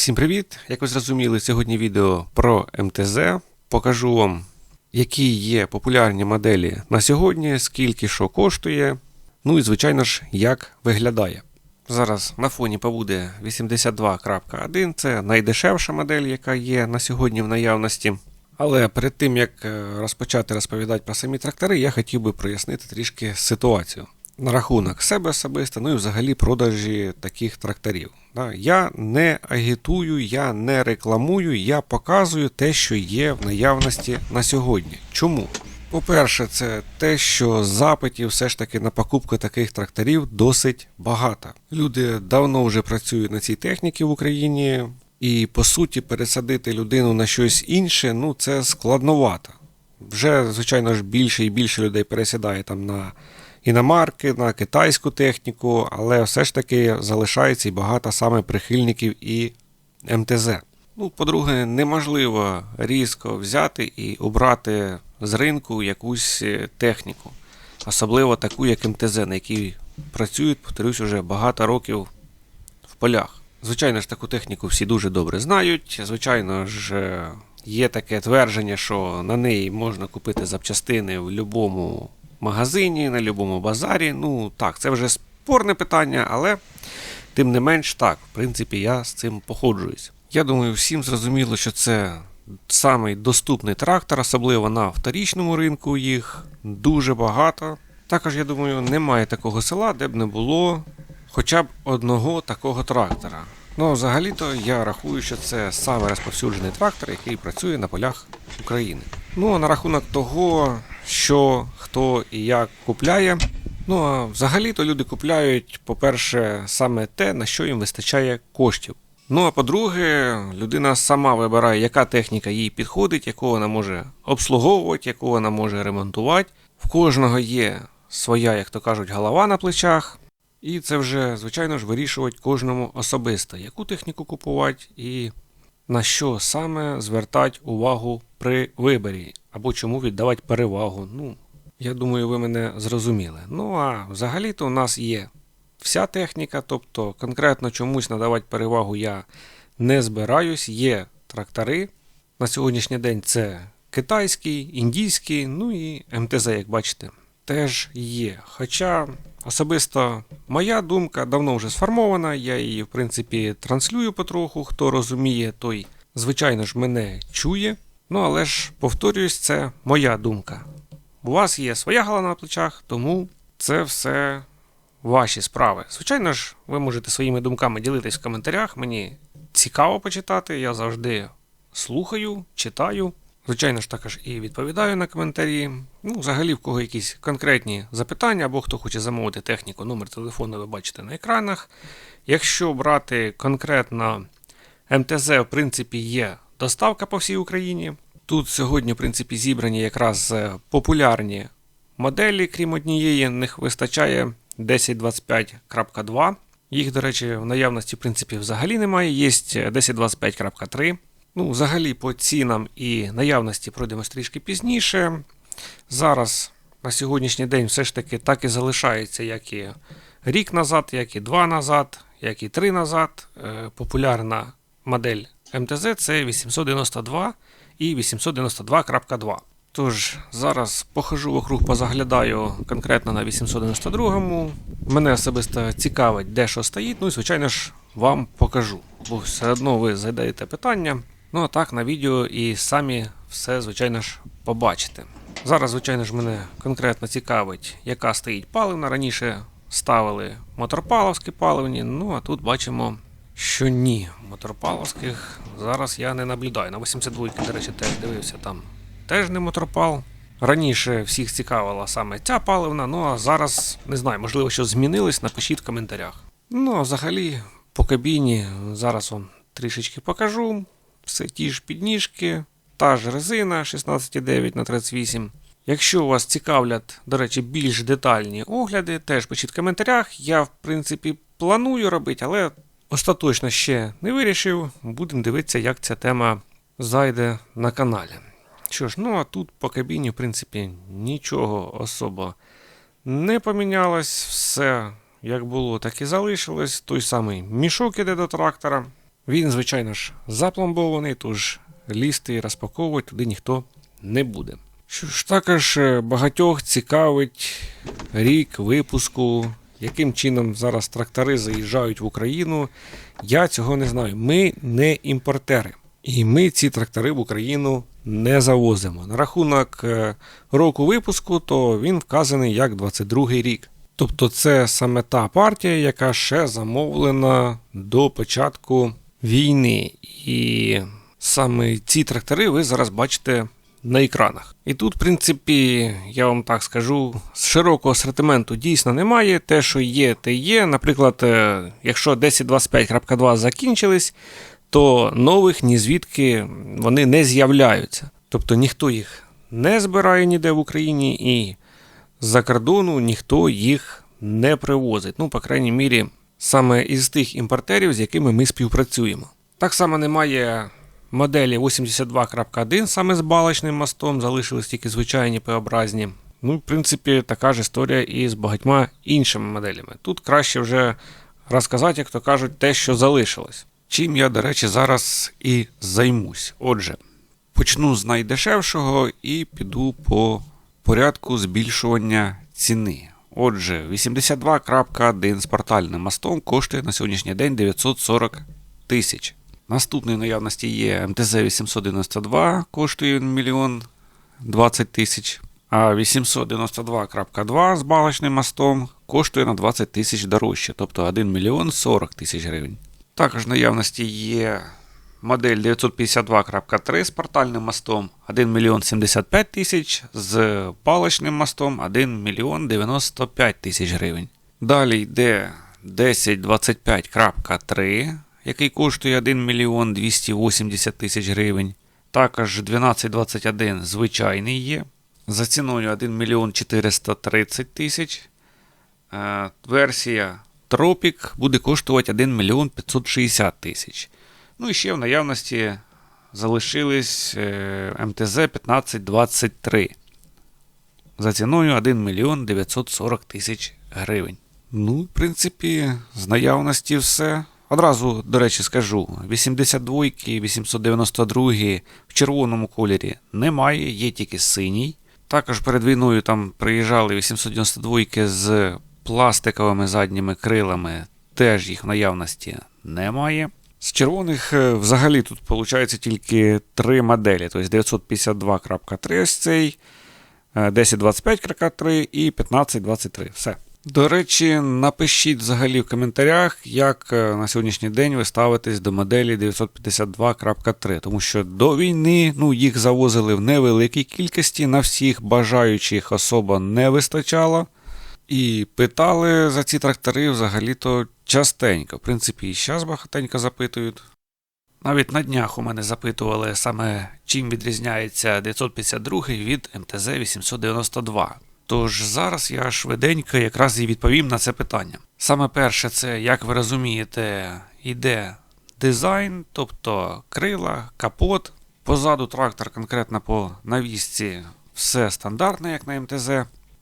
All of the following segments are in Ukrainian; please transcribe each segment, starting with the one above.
Всім привіт! Як ви зрозуміли, сьогодні відео про МТЗ. Покажу вам, які є популярні моделі на сьогодні, скільки що коштує, ну і, звичайно ж, як виглядає. Зараз на фоні побуде 82.1, це найдешевша модель, яка є на сьогодні в наявності. Але перед тим як е, розпочати розповідати про самі трактори, я хотів би прояснити трішки ситуацію на рахунок себе особисто, ну і взагалі продажі таких тракторів. Я не агітую, я не рекламую, я показую те, що є в наявності на сьогодні. Чому? По-перше, це те, що запитів все ж таки на покупку таких тракторів досить багато. Люди давно вже працюють на цій техніці в Україні, і по суті пересадити людину на щось інше, ну це складновато. Вже, звичайно ж, більше і більше людей пересідає там на іномарки, на китайську техніку, але все ж таки залишається і багато саме прихильників і МТЗ. Ну, по-друге, неможливо різко взяти і обрати з ринку якусь е, техніку, особливо таку, як МТЗ, на якій працюють, повторюсь, уже багато років в полях. Звичайно ж, таку техніку всі дуже добре знають. Звичайно ж, е, є таке твердження, що на неї можна купити запчастини в будь-якому магазині, на будь-якому базарі. Ну так, це вже спорне питання, але тим не менш так, в принципі, я з цим походжуюсь. Я думаю, всім зрозуміло, що це самий доступний трактор, особливо на вторічному ринку їх дуже багато. Також, я думаю, немає такого села, де б не було хоча б одного такого трактора. Ну, взагалі-то я рахую, що це саме розповсюджений трактор, який працює на полях України. Ну а на рахунок того, що хто і як купляє. Ну а взагалі-то люди купляють, по-перше, саме те, на що їм вистачає коштів. Ну а по-друге, людина сама вибирає, яка техніка їй підходить, яку вона може обслуговувати, яку вона може ремонтувати. В кожного є своя, як то кажуть, голова на плечах. І це вже, звичайно ж, вирішувати кожному особисто, яку техніку купувати і на що саме звертати увагу при виборі, або чому віддавати перевагу. Ну, я думаю, ви мене зрозуміли. Ну а взагалі-то у нас є вся техніка, тобто конкретно чомусь надавати перевагу я не збираюсь. Є трактори. На сьогоднішній день це китайський, індійський, ну і МТЗ, як бачите, теж є. Хоча особисто моя думка давно вже сформована, я її, в принципі, транслюю потроху. Хто розуміє, той, звичайно ж, мене чує. Ну але ж, повторюсь, це моя думка. У вас є своя голова на плечах, тому це все ваші справи. Звичайно ж, ви можете своїми думками ділитись в коментарях. Мені цікаво почитати, я завжди слухаю, читаю. Звичайно ж, також і відповідаю на коментарі. Ну, взагалі, в кого якісь конкретні запитання, або хто хоче замовити техніку, номер телефону ви бачите на екранах. Якщо брати конкретно МТЗ, в принципі, є доставка по всій Україні. Тут сьогодні, в принципі, зібрані якраз е, популярні моделі, крім однієї, них вистачає 1025.2. Їх, до речі, в наявності, в принципі, взагалі немає. Є 1025.3. Ну, взагалі, по цінам і наявності пройдемо трішки пізніше. Зараз на сьогоднішній день все ж таки так і залишається, як і рік назад, як і два назад, як і три назад. Е, популярна модель МТЗ це 892 і 892.2. Тож, зараз похожу вокруг, позаглядаю конкретно на 892-му. Мене особисто цікавить, де що стоїть. Ну і, звичайно ж, вам покажу. Бо все одно ви задаєте питання. Ну а так на відео і самі все, звичайно ж, побачите. Зараз, звичайно ж, мене конкретно цікавить, яка стоїть паливна. Раніше ставили моторпаловські паливні, ну а тут бачимо, що ні. Моторпаловських зараз я не наблюдаю. На 82 до речі, теж дивився там теж не моторпал. Раніше всіх цікавила саме ця паливна, ну а зараз не знаю, можливо, що змінилось, напишіть в коментарях. Ну, а взагалі, по кабіні зараз вам трішечки покажу. Все ті ж підніжки, та ж резина 16,9 на 38. Якщо вас цікавлять, до речі, більш детальні огляди, теж пишіть в коментарях. Я, в принципі, планую робити, але остаточно ще не вирішив. Будемо дивитися, як ця тема зайде на каналі. Що ж, ну а тут по кабіні, в принципі, нічого особо не помінялось. Все як було, так і залишилось. Той самий мішок іде до трактора. Він, звичайно ж, запломбований, тож лізти і розпаковувати туди ніхто не буде. Що ж також е, багатьох цікавить рік випуску, яким чином зараз трактори заїжджають в Україну. Я цього не знаю. Ми не імпортери. І ми ці трактори в Україну не завозимо. На рахунок е, року випуску, то він вказаний як 22 рік. Тобто це саме та партія, яка ще замовлена до початку війни. І саме ці трактори ви зараз бачите на екранах. І тут, в принципі, я вам так скажу, з широкого асортименту дійсно немає. Те, що є, те є. Наприклад, е, якщо 1025.2 закінчились, то нових ні звідки вони не з'являються. Тобто ніхто їх не збирає ніде в Україні і з-за кордону ніхто їх не привозить. Ну, по крайній мірі, саме із тих імпортерів, з якими ми співпрацюємо. Так само немає моделі 82.1 саме з балочним мостом, залишились тільки звичайні П-образні. Ну, в принципі, така ж історія і з багатьма іншими моделями. Тут краще вже розказати, як то кажуть, те, що залишилось. Чим я, до речі, зараз і займусь. Отже, почну з найдешевшого і піду по порядку збільшування ціни. Отже, 82.1 з портальним мостом коштує на сьогоднішній день 940 тисяч. Наступний наявності є МТЗ 892, коштує 1 мільйон 20 тисяч. А 892.2 з балочним мостом коштує на 20 тисяч дорожче, тобто 1 мільйон 40 тисяч гривень. Також в наявності є модель 952.3 з портальним мостом 1 мільйон 75 тисяч, з паличним мостом 1 мільйон 95 тисяч гривень. Далі йде 1025.3, який коштує 1 мільйон 280 тисяч гривень. Також 1221 звичайний є. За ціною 1 мільйон 430 тисяч. Е, Версія Тропік буде коштувати 1 мільйон 560 тисяч. Ну і ще в наявності залишились е, МТЗ 1523 за ціною 1 мільйон 940 тисяч гривень. Ну, в принципі, з наявності все. Одразу, до речі, скажу: 82 892 в червоному кольорі немає, є тільки синій. Також перед війною там приїжджали 892 з пластиковими задніми крилами, теж їх наявності немає. З червоних е, взагалі тут виходить тільки три моделі: тобто 952.3 ось цей, е, 1025.3 і 1523. Все. До речі, напишіть взагалі в коментарях, як е, на сьогоднішній день ви ставитесь до моделі 952.3, тому що до війни ну, їх завозили в невеликій кількості, на всіх бажаючих особа не вистачало. І питали за ці трактори взагалі-то частенько. В принципі, і зараз багатенько запитують. Навіть на днях у мене запитували саме, чим відрізняється 952 від МТЗ 892. Тож зараз я швиденько якраз і відповім на це питання. Саме перше, це, як ви розумієте, йде дизайн, тобто крила, капот. Позаду трактор конкретно по навісці все стандартне, як на МТЗ.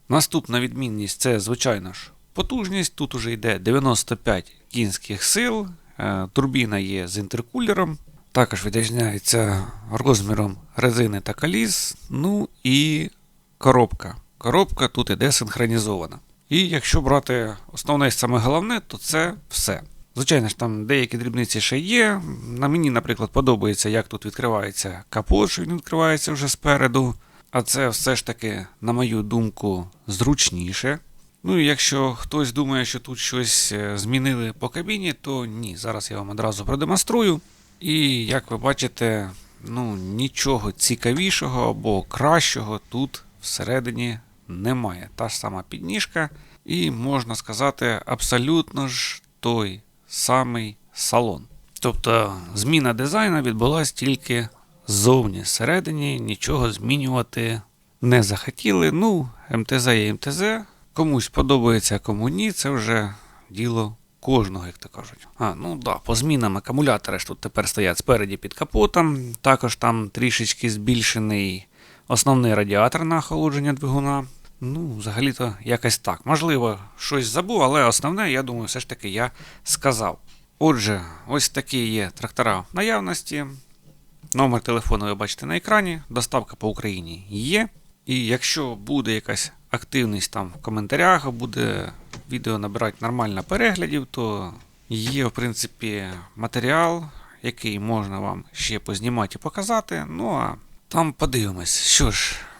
Наступна відмінність це, звичайно ж, потужність. Тут уже йде 95 кінських сил, е, турбіна є з інтеркулером, також відрізняється розміром резини та коліс, ну і коробка. Коробка тут іде синхронізована. І якщо брати основне і саме головне, то це все. Звичайно ж, там деякі дрібниці ще є. На мені, наприклад, подобається, як тут відкривається капот, що він відкривається вже спереду. А це все ж таки, на мою думку, зручніше. Ну і якщо хтось думає, що тут щось е, змінили по кабіні, то ні. Зараз я вам одразу продемонструю. І як ви бачите, ну нічого цікавішого або кращого тут всередині немає. Та ж сама підніжка, і можна сказати, абсолютно ж той самий салон. Тобто зміна дизайну відбулася тільки ззовні, зсередині нічого змінювати не захотіли. Ну, МТЗ є МТЗ. Комусь подобається, кому ні, це вже діло кожного, як то кажуть. А, ну да, по змінам акумулятори ж тут тепер стоять спереді під капотом. Також там трішечки збільшений основний радіатор на охолодження двигуна. Ну, взагалі-то якось так. Можливо, щось забув, але основне, я думаю, все ж таки я сказав. Отже, ось такі є трактора наявності. Номер телефону ви бачите на екрані. Доставка по Україні є. І якщо буде якась активність там в коментарях, буде відео набирати нормально переглядів, то є, в принципі, матеріал, який можна вам ще познімати і показати. Ну а там подивимось. Що ж,